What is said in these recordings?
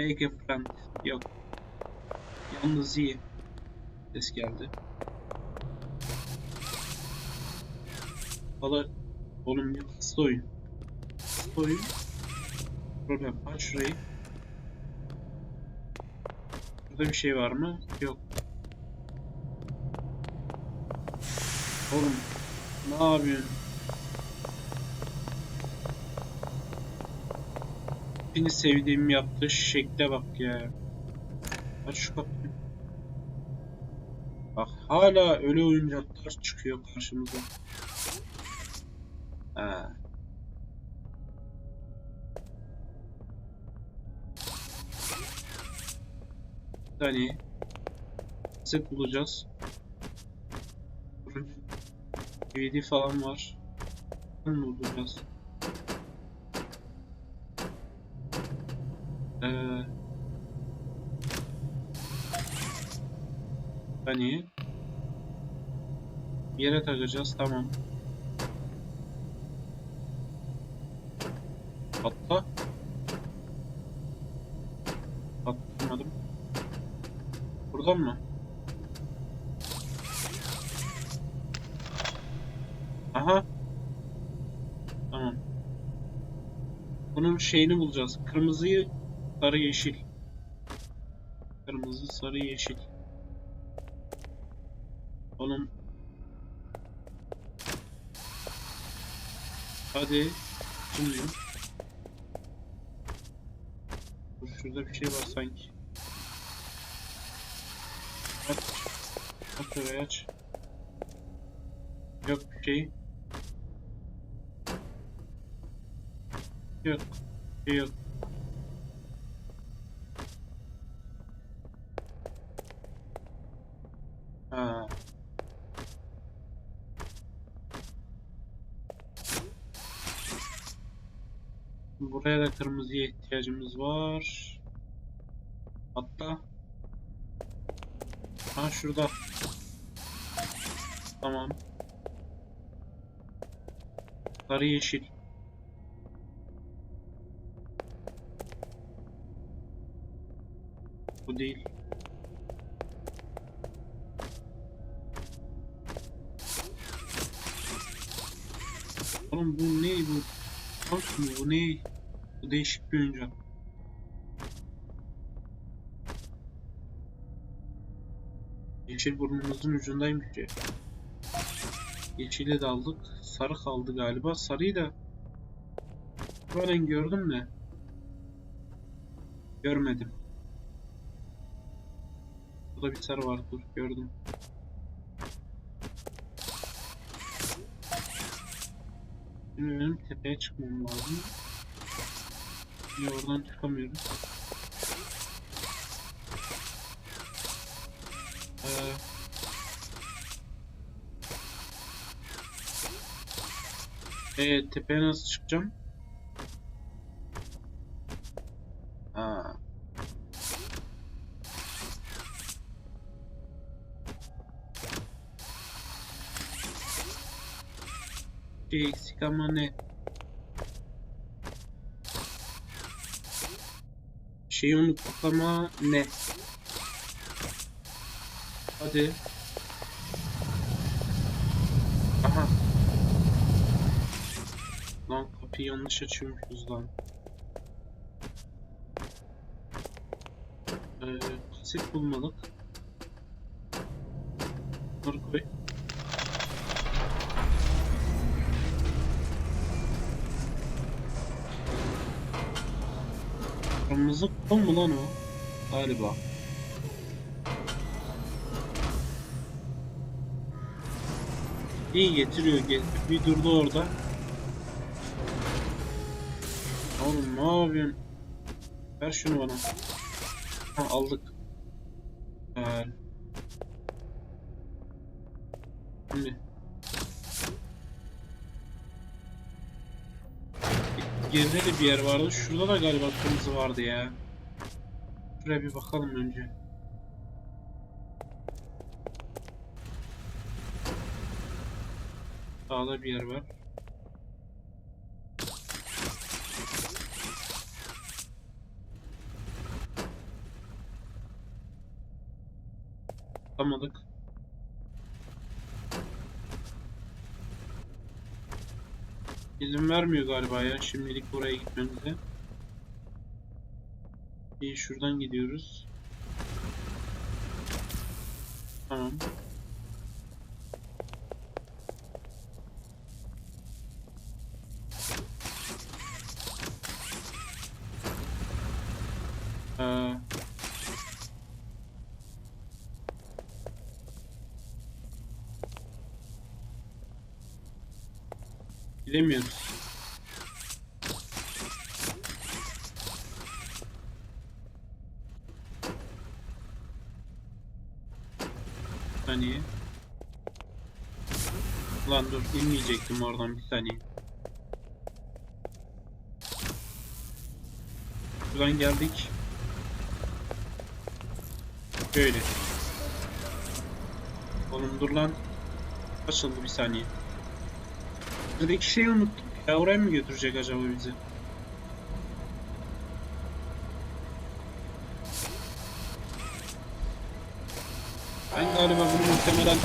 A friend. Yok. Yalnız iyi. Ses geldi. Valla oğlum yok hızlı oyun. Hızlı oyun. Problem. Aç şurayı. Burada bir şey var mı? Yok. Oğlum ne yapıyorsun? Beni sevdiğim yaptığı şekle bak ya. Aç şu kapıyı. Bak hala öyle oyuncaklar çıkıyor karşımıza. Ha. Saniye. Set bulacağız. DVD falan var. Bunu bulacağız. Ee. Bir yere takacağız. Tamam. Atla. Atlamadım. Buradan mı? Aha. Tamam. Bunun şeyini bulacağız. Kırmızıyı, sarı, yeşil. Kırmızı, sarı, yeşil. Onun Hadi. Şimdi. Dur şurada bir şey var sanki. Aç. Aç aç. Yok bir şey. Yok. Bir şey yok. Ha. Buraya da kırmızıya ihtiyacımız var. Hatta Ha şurada. Tamam. Sarı yeşil. Bu değil. Oğlum bu ne bu? Mı bu ne? Bu değişik bir oyuncak. Yeşil burnumuzun ucundaymış ya. Yeşili de aldık. Sarı kaldı galiba. Sarıyı da ben gördüm de görmedim. Burada bir sarı var. Dur gördüm. Benim tepeye çıkmam lazım. Ya oradan çıkamıyorum. Ee, ee, tepeye nasıl çıkacağım? Ha. Şey eksik ama ne? Şeyi unuttuk ama ne? Hadi. Aha. Lan kapıyı yanlış açıyormuşuz lan. Ee, kaset bulmadık. Bunları koy. Kırmızı kutu mu lan o? Galiba. İyi getiriyor. Get bir durdu orada. Oğlum ne yapıyorsun? Ver şunu bana. Ha aldık. Güzel. Şimdi. geride de bir yer vardı. Şurada da galiba kırmızı vardı ya. Şuraya bir bakalım önce. Sağda bir yer var. Atlamadık. İzin vermiyor galiba ya şimdilik buraya gitmemize. İyi şuradan gidiyoruz. Tamam. Ee, Bilemiyoruz. Bir saniye. Lan dur inmeyecektim oradan bir saniye. Buradan geldik. Böyle. Oğlum dur lan. Açıldı bir saniye. Buradaki şeyi unuttum. Ya oraya mı götürecek acaba bizi? Ben galiba bunu muhtemelen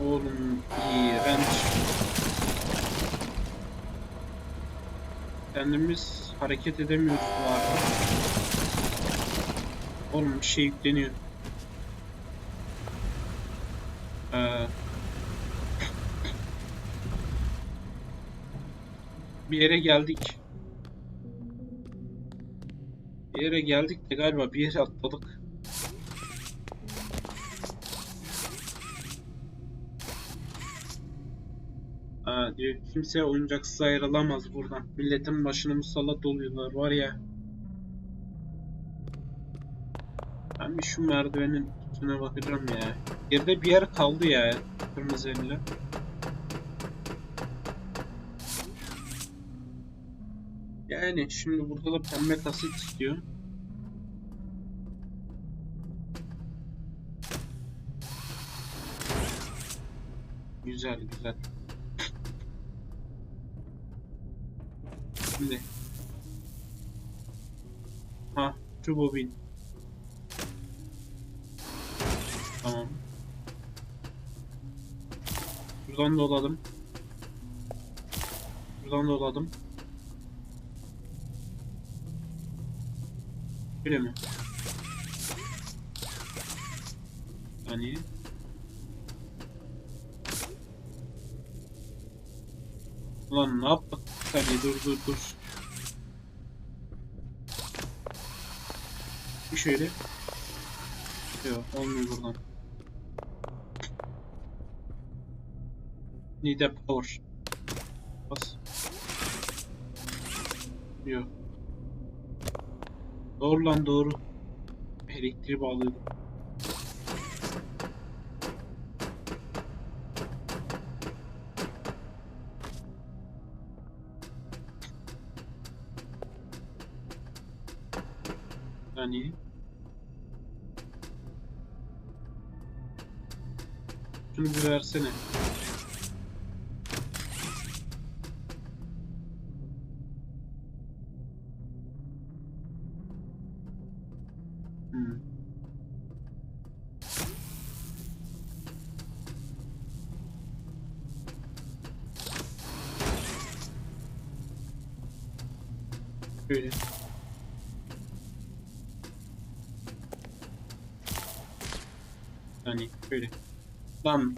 Oğlum iğrenç. Kendimiz hareket edemiyoruz bu arada. Oğlum bir şey yükleniyor. Ee, bir yere geldik. Bir yere geldik de galiba bir yere atladık. Aa, diyor kimse oyuncaksız ayrılamaz buradan. Milletin başına musallat oluyorlar var ya. Ben bir şu merdivenin üstüne bakacağım ya. Geride bir yer kaldı ya. Kırmızı elle. Yani şimdi burada da pembe kaset istiyor. Güzel güzel. Şimdi. Ha, şu bobin. Tamam. Buradan doladım. Buradan doladım. Öyle mi? Saniye. Ulan ne yaptık? Saniye dur dur dur. Bir şöyle. Yok olmuyor buradan. Need a power. Bas. Yok. Doğru lan doğru. Elektriği bağlıyordum. Yani Şunu bir versene. Böyle. Yani böyle. Lan.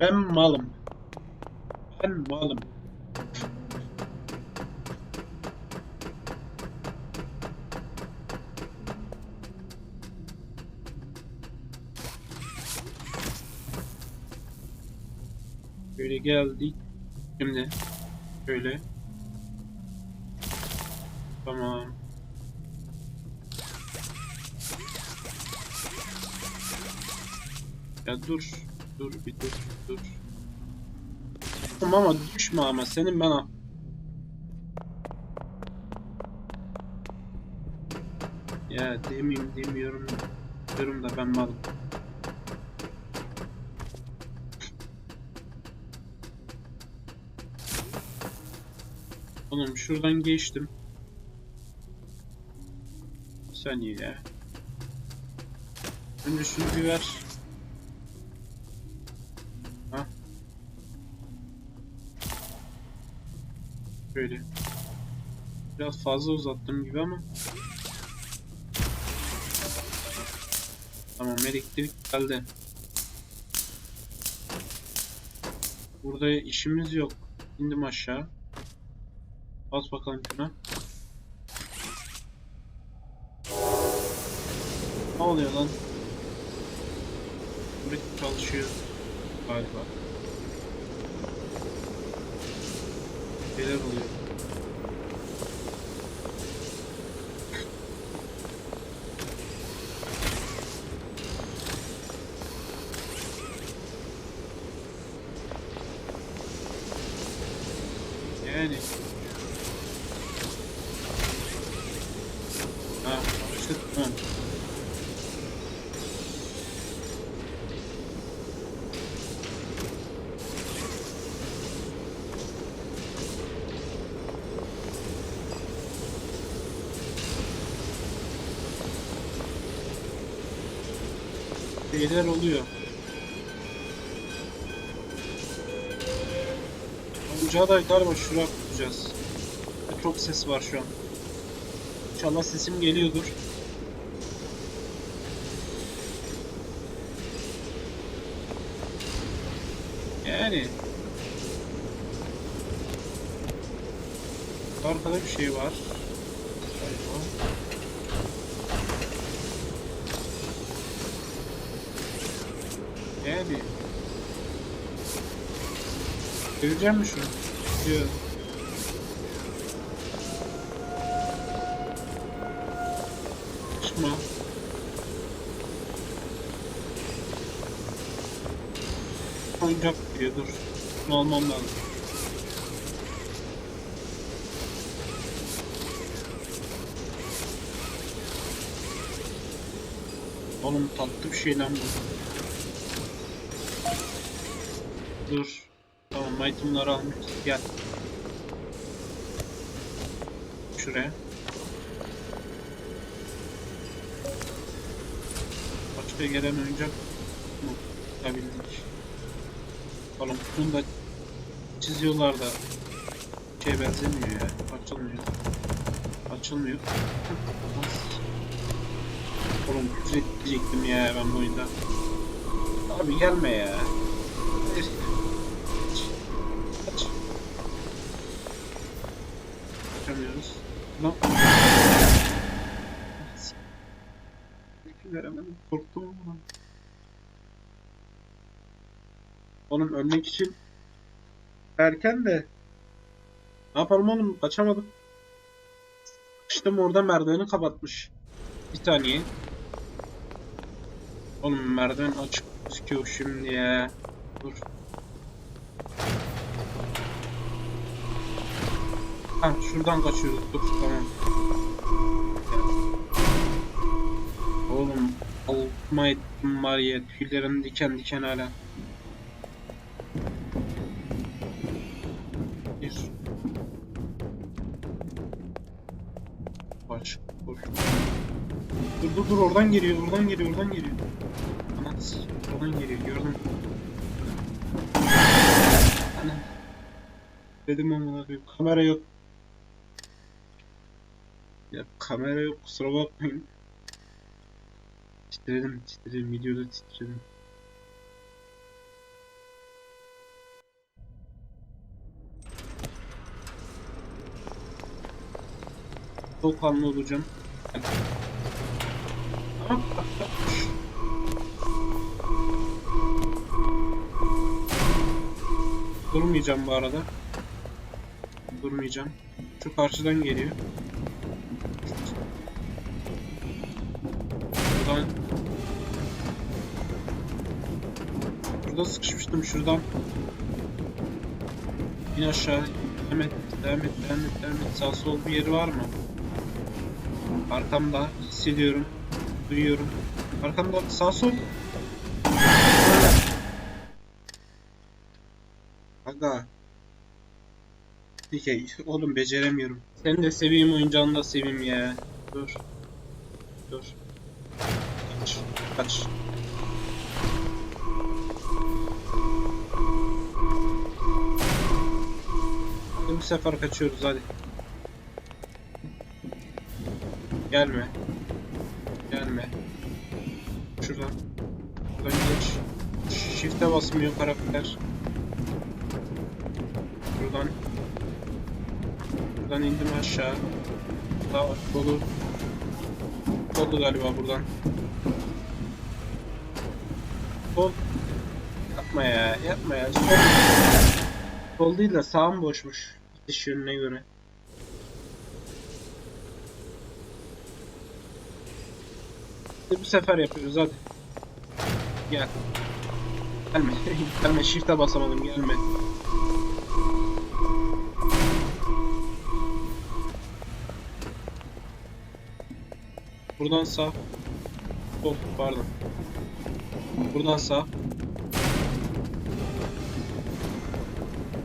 Ben malım. Ben malım. Böyle geldik. Şimdi şöyle. Tamam. Ya dur. Dur bir dur dur. Tamam ama düşme ama senin bana. Ya demeyeyim demiyorum. Diyorum da ben malım. Oğlum şuradan geçtim. Saniye ya. Önce şunu bir ver. Ha. Şöyle. Biraz fazla uzattım gibi ama. Tamam elektrik geldi. Burada işimiz yok. İndim aşağı. Bas bakalım şuna. Oluyor lan? Burası çalışıyor galiba. Neler oluyor? Yani. Ha, açtık. Ha. Şeyler oluyor. Olacağı da galiba şuraya tutacağız. Çok ses var şu an. İnşallah sesim geliyordur. Yani. Arkada bir şey var. Galiba. Yani. Göreceğim mi şunu? Yok. Çıkma. Oyuncak geliyor dur. Bunu almam lazım. Oğlum tatlı bir şey lan bu. Dur. Tamam itemları almışız. Gel. Şuraya. Başka gelen oyuncak mı? Bulabildik. Oğlum bunu da çiziyorlar da şey benzemiyor ya. Açılmıyor. Açılmıyor. Oğlum küfür ya ben bu oyunda. Abi gelme ya. Kaç. Kaçamıyoruz. Lan. Veremedim. Korktum ama. Oğlum ölmek için erken de ne yapalım oğlum kaçamadım. İşte orada merdiveni kapatmış. Bir saniye. Oğlum merdiven açık gözüküyor şimdi ya. Dur. Ha şuradan kaçıyoruz. Dur tamam. Oğlum altıma ettim var ya tüylerim diken diken hala. Bir. Baş. Koş. Dur dur dur oradan geliyor oradan geliyor oradan geliyor. Aman oradan geliyor gördüm. Dedim ama kamera yok. Kamera yok kusura bakmayın. Titredim titredim videoda titredim. Çok kanlı olacağım. Durmayacağım bu arada. Durmayacağım. Şu karşıdan geliyor. Buradan Burada sıkışmıştım şuradan. İn aşağı. Devam et, devam et, devam et, devam et. Sağ sol bir yeri var mı? Arkamda hissediyorum. Duyuyorum. Arkamda sağ sol. Aga. Peki oğlum beceremiyorum. Seni de seveyim oyuncağını da seveyim ya. Dur. Dur. Kaç. Kaç. Bu sefer kaçıyoruz hadi. Gelme. Gelme. Şuradan. Buradan geç. Shift'e basmıyor karakter. Buradan. Buradan indim aşağı. Daha. Dolu. Oldu galiba buradan. Sol. Yapma ya. Yapma ya. Sol. Sol değil de sağım boşmuş. Gidiş yönüne göre. Bu sefer yapıyoruz hadi. Gel. Gelme. gelme. Shift'e basamadım. Gelme. Buradan sağ. Sol. Pardon. Buradan sağ.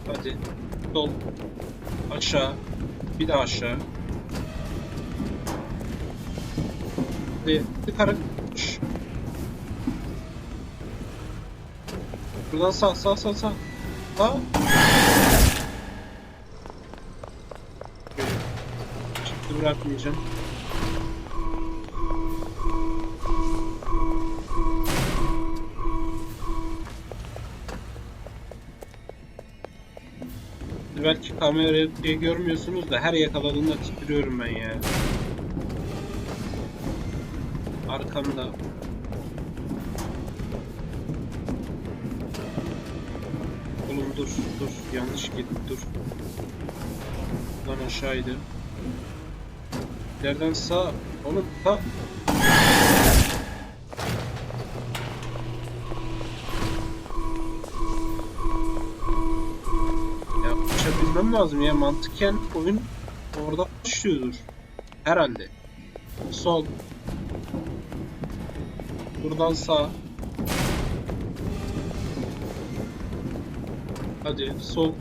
Hadi. Sol. Aşağı. Bir daha aşağı. Hadi. Yukarı. Şş. Buradan sağ sağ sağ sağ. Sağ. Çıktı bırakmayacağım. Belki kamerayı görmüyorsunuz da her yakaladığımda titriyorum ben ya. Arkamda. Oğlum dur dur yanlış git dur. Buradan aşağıydı. İleriden sağ. Oğlum sağ. Uçabilmem lazım ya mantıken oyun orada başlıyordur. Herhalde. Sol. Buradan sağ. Hadi sol.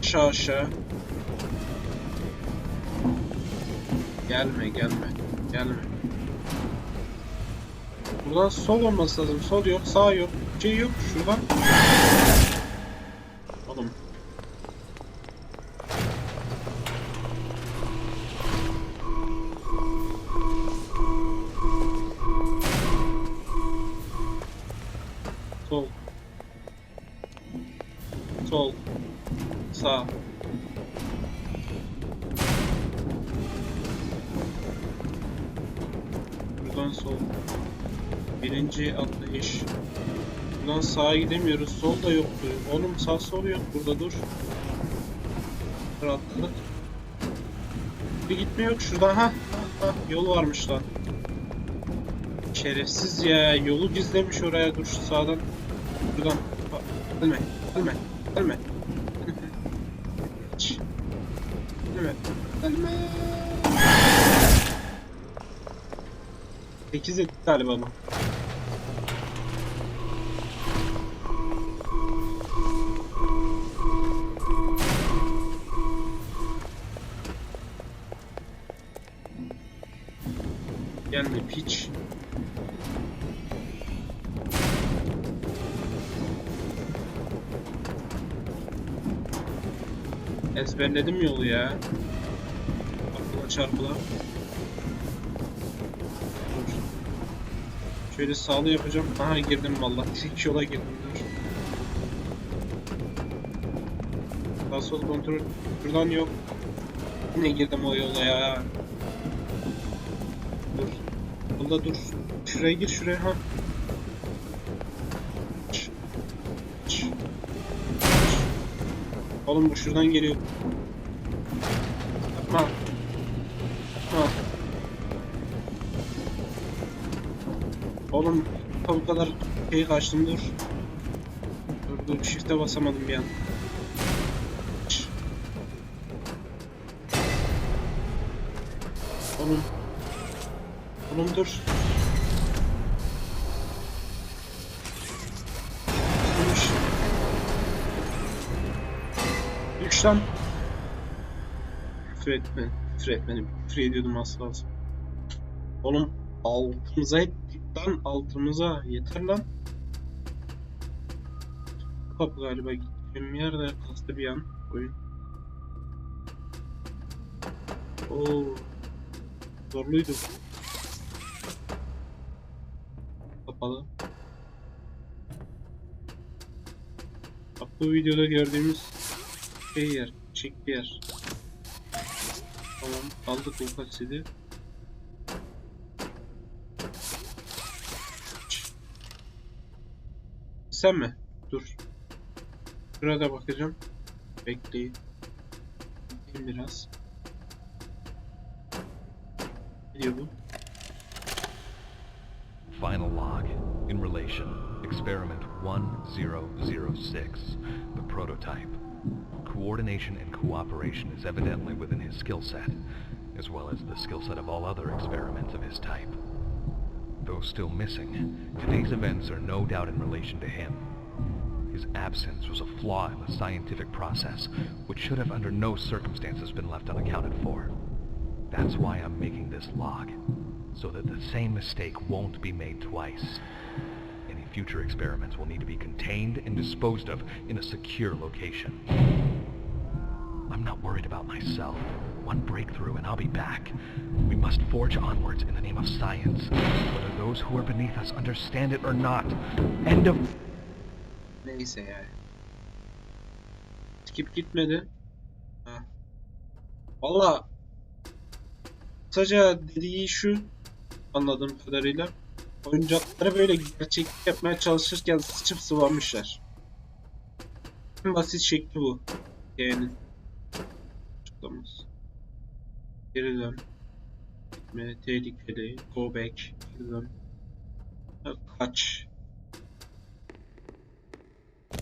Aşağı aşağı. Gelme gelme. Gelme. Buradan sol olması lazım. Sol yok, sağ yok. Şey yok. Şuradan. Sol. Sağ. Buradan sol. Birinci atlayış. Buradan sağa gidemiyoruz. Sol da yoktu. Oğlum sağ sol yok. Burada dur. Rahatladık. Bir gitme yok şuradan. Ha, ha. Yol varmış lan. Şerefsiz ya. Yolu gizlemiş oraya. Dur şu sağdan. Buradan. Gelme. Gelme. Gelme. Şş. Gelme. Gelme. 8 etti galiba bu. Gelme piç. Ezberledim yolu ya. Aklıma çarpıla. Şöyle sağlı yapacağım. Aha girdim vallahi. İlk yola girdim. Dur. Sağ sol kontrol. Şuradan yok. Yine girdim o yola ya. Dur. Bunda dur. Şuraya gir şuraya ha. Oğlum bu şuradan geliyor. Yapma. Yapma. Oğlum bu kadar şey kaçtım dur. Dur dur shift'e basamadım bir an. Oğlum. Oğlum. Dur. Lan. Küfür etme. Küfür etmedim. Küfür ediyordum az kalsın. Oğlum Altımıza ettik lan altımıza. Yeter lan. Kapı galiba gideceğim yerde kastı bir an oyun. Oo. Zorluydu. Kapalı. Bu videoda gördüğümüz şey yer, çekti yer. Tamam, aldık bu kaseti. Sen mi? Dur. Şurada bakacağım. Bekleyin. Bekleyin biraz. Ne diyor bu? Final log. In relation, experiment 1006, the prototype. Coordination and cooperation is evidently within his skill set, as well as the skill set of all other experiments of his type. Though still missing, today's events are no doubt in relation to him. His absence was a flaw in the scientific process, which should have under no circumstances been left unaccounted for. That's why I'm making this log, so that the same mistake won't be made twice. Future experiments will need to be contained and disposed of in a secure location. I'm not worried about myself. One breakthrough and I'll be back. We must forge onwards in the name of science, whether those who are beneath us understand it or not. End of... Neyse yani. Skip gitmedi. Valla kısaca dediği şu anladığım kadarıyla oyuncakları böyle gerçeklik yapmaya çalışırken sıçıp sıvamışlar. En basit şekli bu. Yani açıklaması. Geri dön. Gitme, tehlikeli. Go back. Geri dön. Kaç.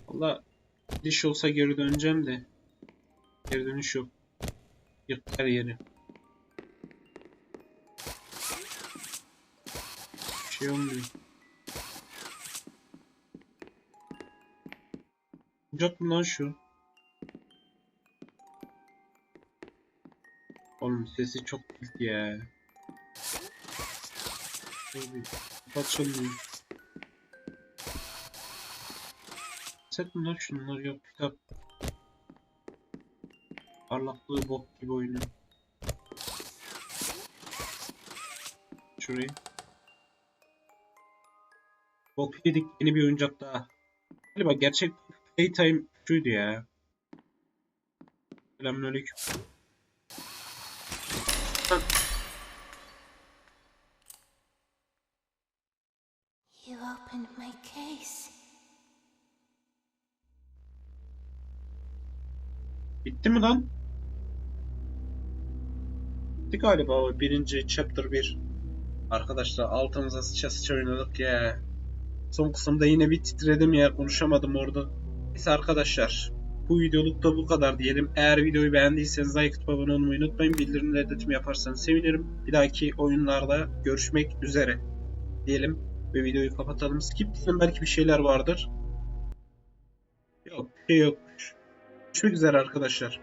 Valla diş olsa geri döneceğim de geri dönüş yok. Yık her yeri. Şey olmuyor. Olacak mı lan şu? Oğlum sesi çok kötü ya. Bir Açılmıyor. Set mi lan şunlar yok kitap. Parlaklığı bok gibi oynuyor. Şurayı. Bok yedik yeni bir oyuncak daha. Galiba gerçek playtime şuydu ya. Selamünaleyküm. Lan, You opened my case. Bitti mi lan? Bitti galiba o birinci chapter 1. Arkadaşlar altımıza sıça sıça oynadık ya. Son kısımda yine bir titredim ya konuşamadım orada. Neyse arkadaşlar bu videoluk da bu kadar diyelim. Eğer videoyu beğendiyseniz like atıp abone olmayı unutmayın. Bildirimleri de tüm yaparsanız sevinirim. Bir dahaki oyunlarda görüşmek üzere diyelim. Ve videoyu kapatalım. Skip diyelim belki bir şeyler vardır. Yok bir şey yok. Görüşmek üzere arkadaşlar.